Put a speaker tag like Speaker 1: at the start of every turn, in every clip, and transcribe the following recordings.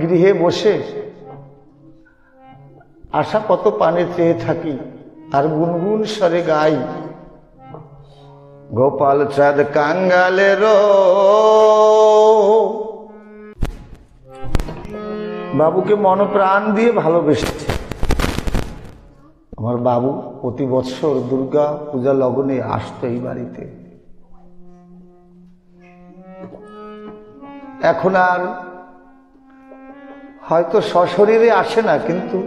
Speaker 1: গৃহে বসে আশা কত পানে চেয়ে থাকি, আর গুনগুন স্বরে গাই, গোপাল চাঁদ কাঙ্গালের বাবুকে মন প্রাণ দিয়ে ভালোবেসেছে। আমার বাবু প্রতি বৎসর দুর্গা পূজা লগনে আসতো এই বাড়িতে। এখন আর হয়তো সশরীরে আসে না, কিন্তু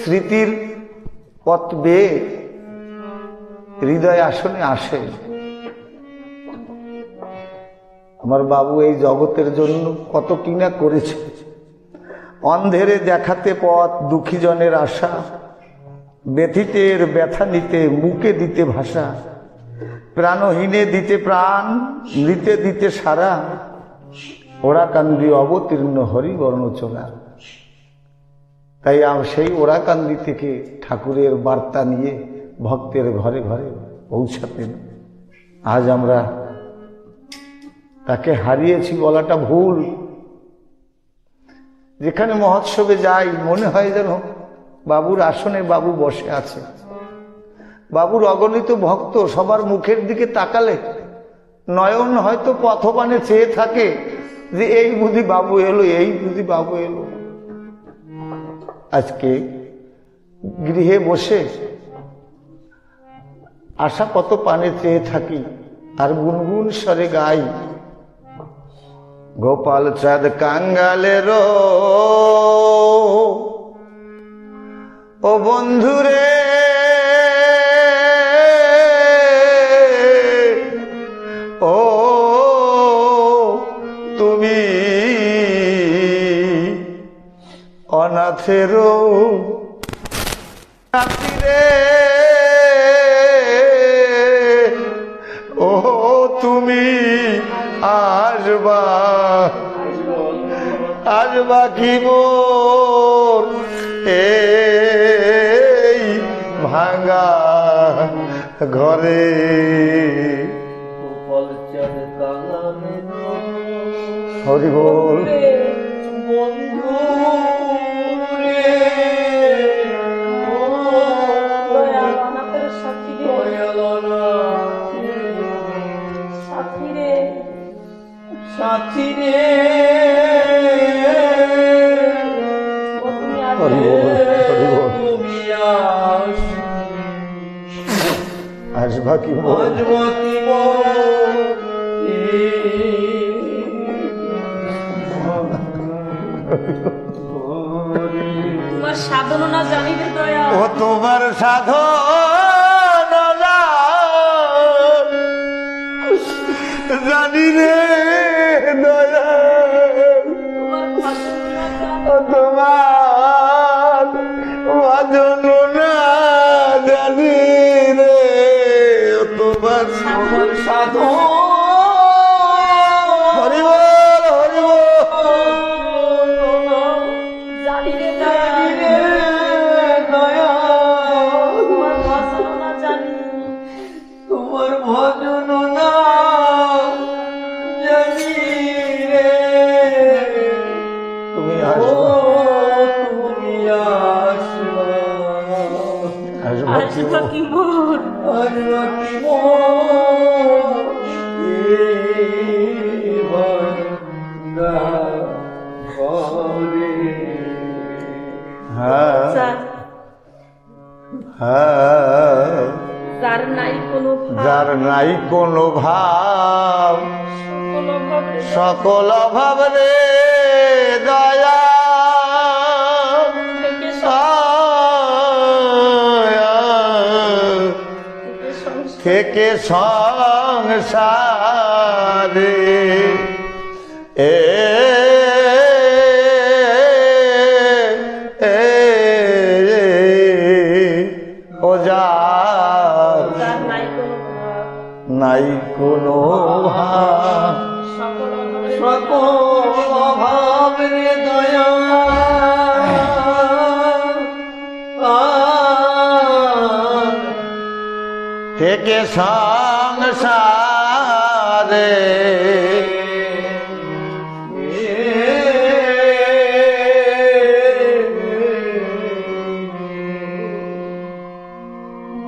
Speaker 1: স্মৃতির পথ বেয়ে হৃদয় আসনে আসে। আমার বাবু এই জগতের জন্য কত কিনা করেছে। অন্ধেরে দেখাতে পথ দুঃখী জনের আশা, ব্যথিতের ব্যথা নিতে, মুখে দিতে ভাষা, প্রাণহীনে দিতে প্রাণ, মৃতে দিতে সারা। ওরা কান্দি অবতীর্ণ হরিবর্ণ চলা। তাই সেই ওরাকান্দি থেকে ঠাকুরের বার্তা নিয়ে ভক্তের ঘরে ঘরে পৌঁছাতেন। আজ আমরা তাকে হারিয়েছি বলাটা ভুল। যেখানে মহোৎসবে যাই, মনে হয় যেন বাবুর আসনে বাবু বসে আছে। বাবুর অগণিত ভক্ত সবার মুখের দিকে তাকালে নয়ন হয়তো পথবানে চেয়ে থাকে যে এই বুঝি বাবু এলো, এই বুঝি বাবু এলো। আজকে গৃহে বসে আশা কত পানে চেয়ে থাকি আর গুনগুন স্বরে গাই, গোপাল চাঁদ কাঙ্গালের ও বন্ধুরে অনাথেরও রাত্রিরে ও তুমি আসবা। আসবা কি মোর? এই ভাঙা ঘরে। হরি বল হরি
Speaker 2: আসবে।
Speaker 1: কি
Speaker 2: তোমার সাধনা জানি রে দয়াল
Speaker 1: ও তোমার সাধন
Speaker 2: তোমার সাধন
Speaker 1: সাধন হরি বল
Speaker 2: জানি রে তোমার জানি
Speaker 3: ভজন না জানি রে
Speaker 1: তুমি আসবা।
Speaker 3: তুমি আসবা
Speaker 1: আসবা কি
Speaker 2: যার
Speaker 1: হ্যাঁ।
Speaker 2: যার নাই কোনো ভাবে।
Speaker 1: সকল ভাব রে দয়া
Speaker 2: থেকে সংসারে
Speaker 1: এ ও
Speaker 2: নাই কোনো
Speaker 1: সকল থেকে
Speaker 2: সংসারে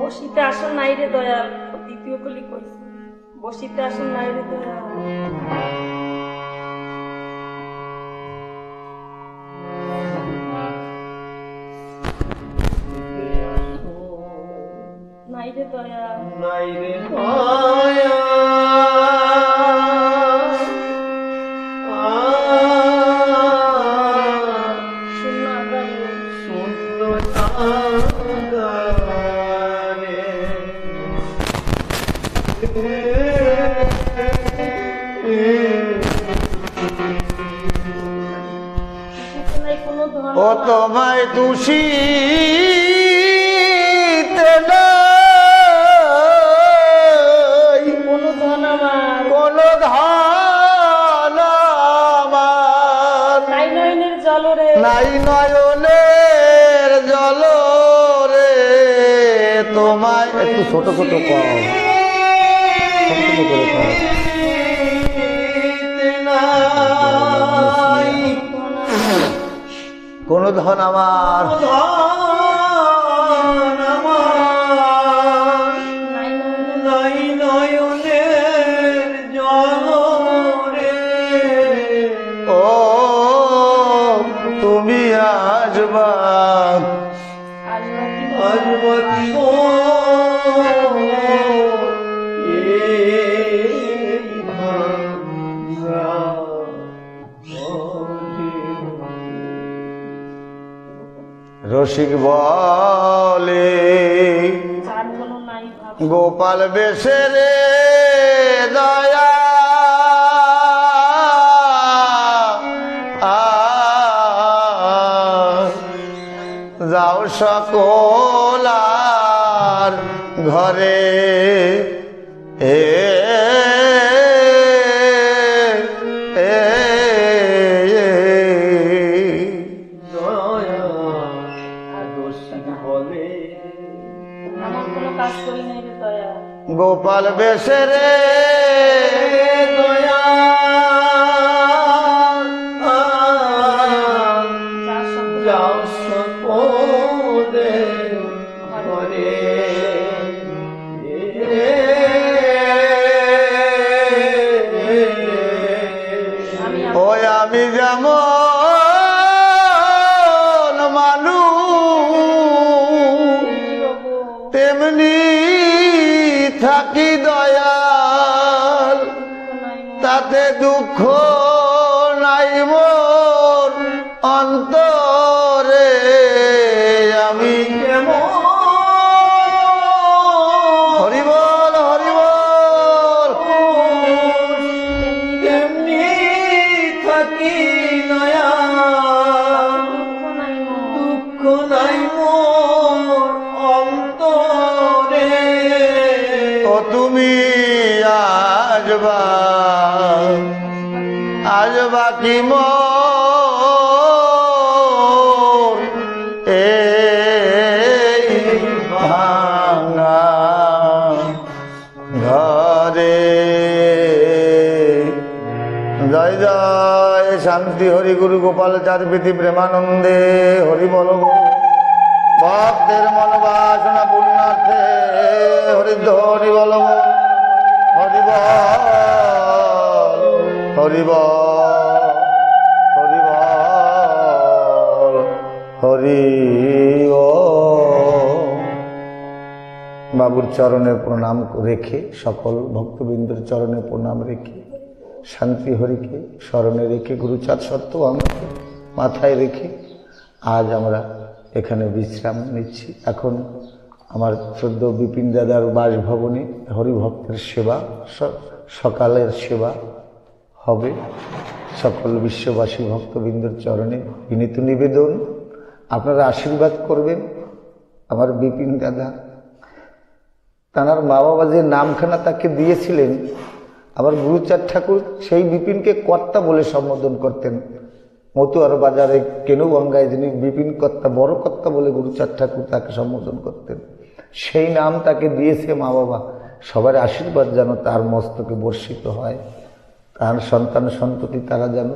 Speaker 2: বসিতে
Speaker 3: আসুন নাই রে দয়া
Speaker 2: দ্বিতীয় কলি কইছে। বসিতে আসুন নাই রে দয়া নাই
Speaker 3: নাই রে দয়া
Speaker 1: ও তোমায় দোষী
Speaker 2: কোনো
Speaker 1: তোমায় একটু ছোট ছোট কম ছোট ছোট করে কম কোন ধন আমার। রসিক বলে গোপাল বেশে রে দয়া। যাও সকলার ঘরে এ, গোপাল বেশে থাকি দয়াল তাতে দুঃখ নাই মোর। ঘরে জয় জয়, শান্তি, হরি গুরু গোপাল চাঁদ প্রীতি প্রেমানন্দে, হরি বল। ভক্তের মন বাসনা পূর্ণার্থে গো। হরি বল হরি বল হরি বল। বাবুর চরণে প্রণাম রেখে, সকল ভক্তবৃন্দের চরণে প্রণাম রেখে, শান্তি হরিকে স্মরণে রেখে, গুরুচাঁদ সত্য আমাকে মাথায় রেখে, আজ আমরা এখানে বিশ্রাম নিচ্ছি। এখন আমার শ্রদ্ধ বিপিন দাদার বাসভবনে হরিভক্তের সেবা সকালের সেবা হবে। সকল বিশ্ববাসী ভক্তবৃন্দের চরণে বিনীত নিবেদন। আপনারা আশীর্বাদ করবেন আমার বিপিন দাদা। তাঁর মা বাবা যে নামখানা তাকে দিয়েছিলেন আবার গুরুচার ঠাকুর সেই বিপিনকে কর্তা বলে সম্বোধন করতেন। মতুয়ার বাজারে কেনু গঙ্গায় যিনি বিপিন কর্তা, বড় কর্তা বলে গুরুচার ঠাকুর তাকে সম্বোধন করতেন। সেই নাম তাকে দিয়েছে মা বাবা সবার আশীর্বাদ যেন তার মস্তকে বর্ষিত হয়। তার সন্তান সন্ততি তারা যেন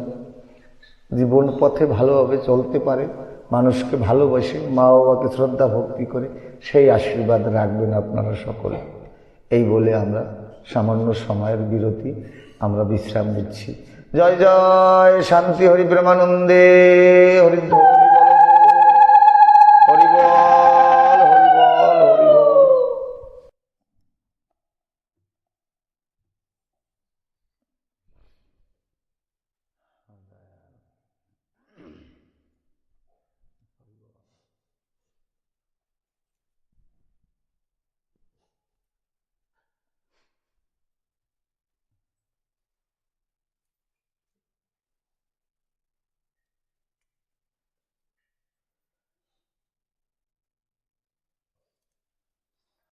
Speaker 1: জীবন পথে ভালোভাবে চলতে পারে। মানুষকে ভালোবাসে মা বাবাকে শ্রদ্ধা, ভক্তি করে সেই আশীর্বাদ রাখবেন আপনারা সকলে। এই বলে আমরা সামান্য সময়ের বিরতি আমরা বিশ্রাম নিচ্ছি। জয় জয়, শান্তি, হরি প্রেমানন্দে হরি